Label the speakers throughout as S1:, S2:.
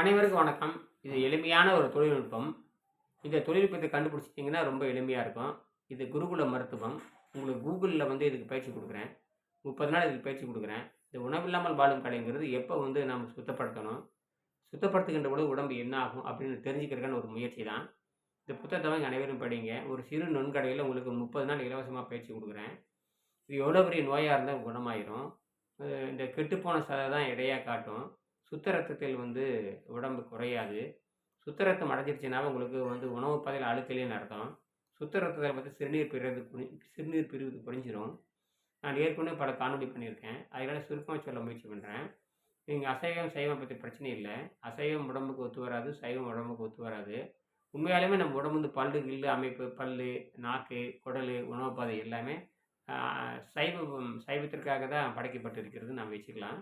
S1: அனைவருக்கும் வணக்கம். இது எளிமையான ஒரு தொழில்நுட்பம். இந்த தொழில்நுட்பத்தை கண்டுபிடிச்சிட்டிங்கன்னா ரொம்ப எளிமையாக இருக்கும். இது குருகுல மருத்துவம். உங்களுக்கு கூகுளில் வந்து இதுக்கு பயிற்சி கொடுக்குறேன். முப்பது நாள் இதுக்கு பயிற்சி கொடுக்குறேன். இந்த உணவில்லாமல் வாழும் கலைங்கிறது எப்போ வந்து நம்ம சுத்தப்படுத்தணும்? சுத்தப்படுத்துகின்ற பொழுது உடம்பு என்ன ஆகும் அப்படின்னு தெரிஞ்சுக்கிறதுக்கான ஒரு முயற்சி தான். இந்த புத்தகத்தை வாங்கி அனைவரும் படிங்க. ஒரு சிறு நுண்கடையில் உங்களுக்கு முப்பது நாள் இலவசமாக பயிற்சி கொடுக்குறேன். இது எவ்வளோ பெரிய நோயாக இருந்தால் குணமாயிரும். இந்த கெட்டுப்போன சதை தான் இடையாக காட்டும். சுத்த ரத்தத்தில் வந்து உடம்பு குறையாது. சுத்த ரத்தம் அடைஞ்சிருச்சுன்னா உங்களுக்கு வந்து உணவு பாதையில் அழுக்கலைன்னு அர்த்தம். சுத்த ரத்தத்தில் பார்த்து சிறுநீர் பிரிவது குனி சிறுநீர் பிரிவது குறைஞ்சிரும். நான் ஏற்கனவே பல காணொலி பண்ணியிருக்கேன். அதனால் சுருக்கமாக சொல்ல முயற்சி பண்ணுறேன் நீங்கள் அசைவம் சைவம் பற்றி பிரச்சனை இல்லை. அசைவம் உடம்புக்கு ஒத்து வராது சைவம் உடம்புக்கு ஒத்து வராது. உண்மையாலுமே நம்ம உடம்பு வந்து பல்லு கில்லு அமைப்பு பல் நாக்கு குடல் உணவு பாதை எல்லாமே சைவம் சைவத்திற்காக தான் படைக்கப்பட்டிருக்கிறது. நாம் வச்சுக்கலாம்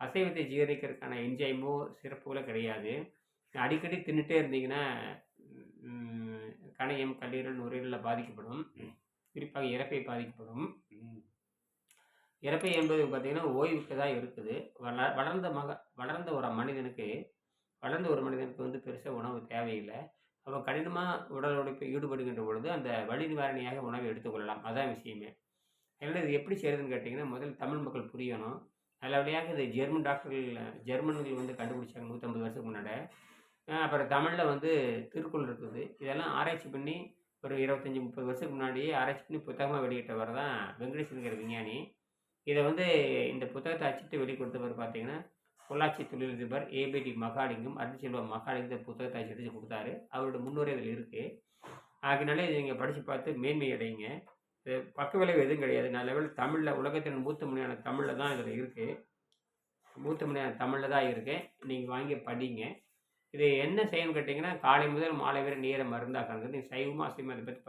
S1: அசைவத்தை ஜீரணிக்கிறதுக்கான என்ஜைமோ சிறப்புகளோ கிடையாது. அடிக்கடி தின்னுட்டே இருந்தீங்கன்னா கணையம் கல்லீரல் நுரையீரலில் பாதிக்கப்படும். குறிப்பாக இறப்பை பாதிக்கப்படும். இறப்பை என்பது பார்த்திங்கன்னா ஓய்வுக்கு தான் இருக்குது. வள வளர்ந்த மக வளர்ந்த ஒரு மனிதனுக்கு வளர்ந்த ஒரு மனிதனுக்கு வந்து பெருசாக உணவு தேவையில்லை. அவன் கடினமாக உடல் உழைப்பில் ஈடுபடுகின்ற பொழுது அந்த வலி நிவாரணியாக உணவை எடுத்துக்கொள்ளலாம். அதான் விஷயமே. அதனால் இது எப்படி செய்கிறதுன்னு கேட்டிங்கன்னா முதல்ல தமிழ் மக்கள் புரியணும். நல்லபடியாக இது ஜெர்மன் டாக்டர்கள் ஜெர்மன்கள் வந்து கண்டுபிடிச்சாங்க நூற்றம்பது வருஷத்துக்கு முன்னாடி. அப்புறம் தமிழில் வந்து திருக்குறள் இருக்குது. இதெல்லாம் ஆராய்ச்சி பண்ணி ஒரு இருபத்தஞ்சி முப்பது வருஷத்துக்கு முன்னாடியே ஆராய்ச்சி பண்ணி புத்தகமாக வெளியிட்டவர் தான் வெங்கடேசனுங்கிற விஞ்ஞானி. இதை வந்து இந்த புத்தகத்தை அச்சிட்டு வெளி கொடுத்தவர் பார்த்தீங்கன்னா பொள்ளாச்சி தொழிலதிபர் ஏபிடி மகாலிங்கம் அருள்செல்வம் மகாலிங்கம் இந்த புத்தகத்தை அச்சிட்டு கொடுத்தாரு. அவரோட முன்னுரை இதில் இருக்குது ஆகினாலே இதை நீங்கள் படித்து பார்த்து மேன்மை அடையுங்க. பக்க விளைவு எதுவும் கிடையாது. நல்ல லெவல் தமிழில் உலகத்தின் மூத்த மொழியான தமிழில் தான் இதில் இருக்குது மூத்த மொழியான தமிழில் தான் இருக்குது நீங்கள் வாங்கி படிங்க. இது என்ன செய்யணும்னு கேட்டிங்கன்னா காலை முதல் மாலை வரை நீரை மருந்தாக்காங்க. நீங்கள் சைவமாக அசைவம் அதை பற்றி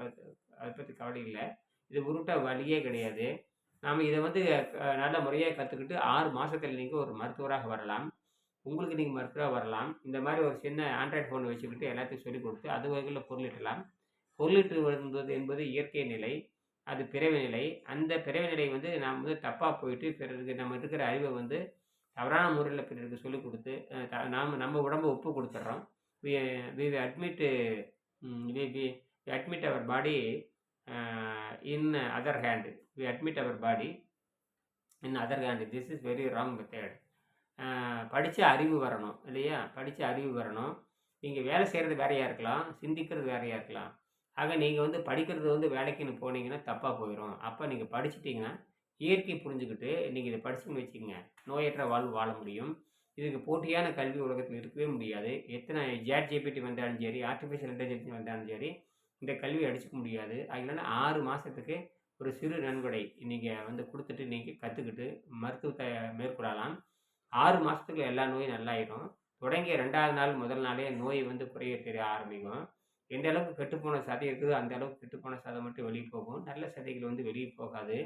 S1: அதை பற்றி கவலை இல்லை. இது உருட்ட வழியே கிடையாது. நாம் இதை வந்து நல்ல முறையாக கற்றுக்கிட்டு ஆறு மாதத்தில் நீங்கள் ஒரு மருத்துவராக வரலாம். உங்களுக்கு நீங்கள் மருத்துவராக வரலாம். இந்த மாதிரி ஒரு சின்ன ஆண்ட்ராய்டு ஃபோனை வச்சுக்கிட்டு எல்லாத்தையும் சொல்லிக் கொடுத்து அது வகையில் பொருளிட்டலாம். பொருளிட்டு வருவது என்பது இயற்கை நிலை. அது பிறவி நிலை அந்த பிறவி நிலை வந்து நாம் வந்து தப்பாக போயிட்டு பிறருக்கு நம்ம இருக்கிற அறிவை வந்து தவறான முறையில் பிறருக்கு சொல்லிக் கொடுத்து நாம் த- நாம நம்ம உடம்பு ஒப்பு கொடுத்துட்றோம். We we admit we we admit our body in other hand. We admit our body in other hand. This is very wrong method. படித்த அறிவு வரணும் இல்லையா? படித்த அறிவு வரணும். நீங்கள் வேலை செய்கிறது வேறையாக இருக்கலாம் சிந்திக்கிறது வேறையாக இருக்கலாம். ஆக நீங்கள் வந்து படிக்கிறது வந்து வேலைக்குன்னு போனீங்கன்னா தப்பாக போயிடும் அப்போ நீங்கள் படிச்சுட்டிங்கன்னா இயற்கை புரிஞ்சுக்கிட்டு நீங்கள் இதை படிச்சுன்னு வச்சுக்கோங்க. நோயற்ற வாழ்வு வாழ முடியும். இதுக்கு போட்டியான கல்வி உலகத்தில் இருக்கவே முடியாது. எத்தனை ஜேட் ஜிபிடி வந்தாலும் சரி ஆர்டிஃபிஷியல் இன்டெலிஜென்ஸ் வந்தாலும் சரி இந்த கல்வி அடிச்சுக்க முடியாது. அதனால ஆறு மாதத்துக்கு ஒரு சிறு நன்கொடை நீங்கள் வந்து கொடுத்துட்டு நீங்கள் கற்றுக்கிட்டு மருத்துவத்தை மேற்கொள்ளலாம். ஆறு மாதத்துக்கு எல்லா நோயும் நல்லாயிடும். தொடங்கிய ரெண்டாவது நாள் முதல் நாளே நோய் வந்து குறைய தெரிய ஆரம்பிக்கும். எந்த அளவுக்கு கெட்டுப்போன சதை இருக்குதோ அந்த அளவுக்கு கெட்டுப்போன சதை மட்டும் வெளியே போகும் நல்ல சதைகள் வந்து வெளியே போகாது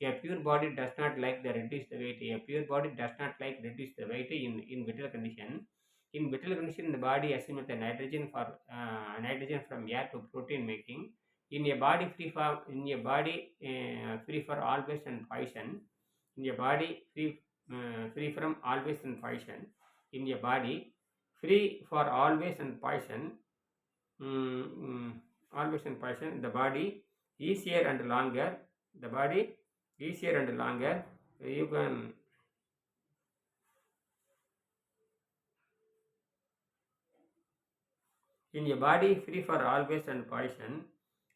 S1: a pure body does not like the reduce the weight a pure body does not like reduce the weight in in vital condition in vital condition இந்த body assimilate the nitrogen for nitrogen from air to protein making in a body free for in a body free for always and poison in a body free free from always and poison in a body free for always and poison waste and poison. The body easier and longer. The body easier and longer you can in your body free for always and poison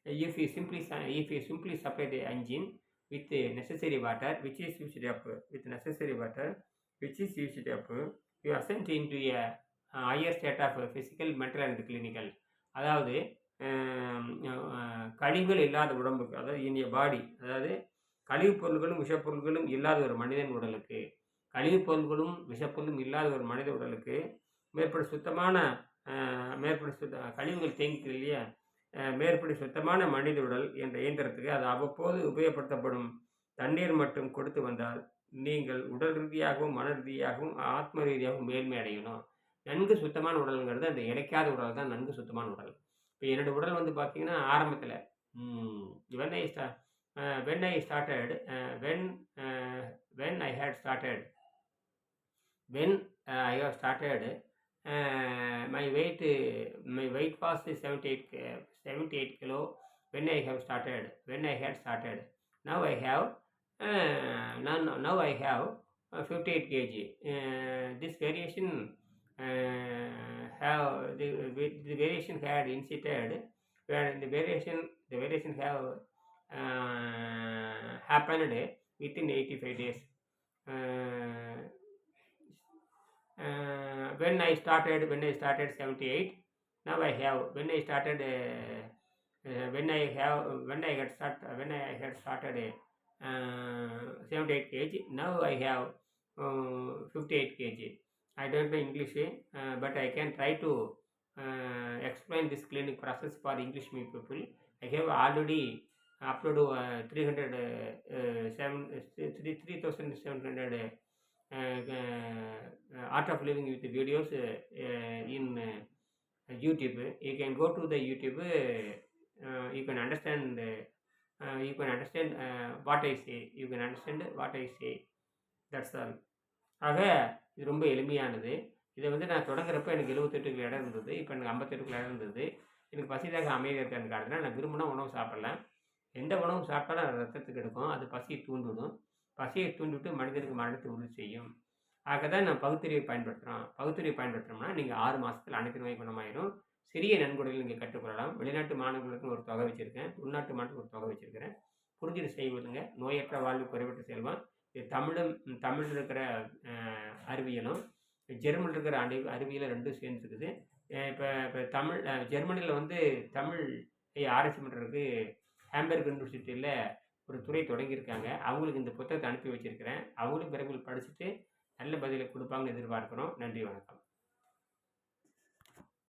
S1: if you simply if you simply supply the engine with the necessary water which is used up with necessary water which is used up you are sent into a higher state of physical mental and clinical அதாவது கழிவுகள் இல்லாத உடம்புக்கு அதாவது இனிய பாடி அதாவது கழிவுப் பொருள்களும் விஷப்பொருள்களும் இல்லாத ஒரு மனிதன் உடலுக்கு கழிவுப் பொருள்களும் விஷப்பொருளும் இல்லாத ஒரு மனித உடலுக்கு மேற்படி சுத்தமான மேற்படி சுத்த கழிவுகள் தேங்கிக்கிறது இல்லையா? மேற்படி சுத்தமான மனித உடல் என்ற இயந்திரத்துக்கு அது அவ்வப்போது உபயோகப்படுத்தப்படும் தண்ணீர் மட்டும் கொடுத்து வந்தால் நீங்கள் உடல் ரீதியாகவும் மன ரீதியாகவும் ஆத்ம ரீதியாகவும் மேன்மை அடையணும். நன்கு சுத்தமான உடலுங்கிறது அந்த இழைக்காத உடல் தான் நன்கு சுத்தமான உடல். இப்போ என்னோடய உடல் வந்து பார்த்தீங்கன்னா ஆரம்பத்தில் when I start when I started when when I had started when I have started my weight my weight was seventy eight seventy eight kilo when I have started when I had started now I have நான் now I have fifty eight KG this variation have the, the variation had incited where the variation the variation have uh, happened within 85 days. Uh, uh, when i started when i started 78 now i have when i started uh, uh, when i have when i had start when i had started uh, 78 kg now i have uh, 58 kg I don't know English, uh, but I can try to uh, explain this clinic process for English people. I have already uploaded uh, 300, uh, uh, seven, uh, three- 3700 uh, uh, art of living with videos uh, uh, in uh, YouTube. You can go to the YouTube. Uh, you can understand. Uh, uh, you can understand uh, what I say. You can understand what I say. That's all. ஆக இது ரொம்ப எளிமையானது. இதை வந்து நான் தொடங்குறப்ப எனக்கு எழுபத்தெட்டு kilo இடம் இருந்தது. இப்போ எனக்கு ஐம்பத்தெட்டு கிலோ இடம் இருந்தது. எனக்கு பசிதாக அமைதியாக இருக்கிறது காரணத்தினா நான் விரும்பினா உணவு சாப்பிட்லாம். எந்த உணவும் சாப்பிட்டாலும் அது ரத்தத்துக்கு எடுக்கும். அது பசியை தூண்டிவிடும் பசியை தூண்டிவிட்டு மனிதனுக்கு மரணத்தை உறுதி செய்யும். ஆக தான் நான் பகுத்தறிவை பயன்படுத்துகிறோம் பகுத்தறிவை பயன்படுத்துகிறோம்னா நீங்கள் ஆறு மாதத்தில் அனைத்து நோய் குணமாயிரும். சிறிய நன்கொடைகள் நீங்கள் கற்றுக்கொள்ளலாம். வெளிநாட்டு மாணவர்களுக்கு ஒரு தொகை வச்சுருக்கேன். உள்நாட்டு மாணவர்களுக்கு ஒரு தொகை வச்சுருக்கிறேன். புரிஞ்சுட்டு செய்வதுங்க. நோயற்ற வாழ்வு குறைவற்ற செல்வம். தமிழும் தமிழில் இருக்கிற அறிவியலும் ஜெர்மனில் இருக்கிற அறி அறிவியலும் ரெண்டும் சேர்ந்துருக்குது. இப்போ இப்போ தமிழ் ஜெர்மனியில் வந்து தமிழ் ஆராய்ச்சி பண்ணுறதுக்கு ஹாம்பர்க் யூனிவர்சிட்டியில் ஒரு துறை தொடங்கியிருக்காங்க. அவங்களுக்கு இந்த புத்தகத்தை அனுப்பி வச்சுருக்கிறேன். அவங்களும் பிறகு படிச்சுட்டு நல்ல பதிலை கொடுப்பாங்கன்னு எதிர்பார்க்குறோம். நன்றி வணக்கம்.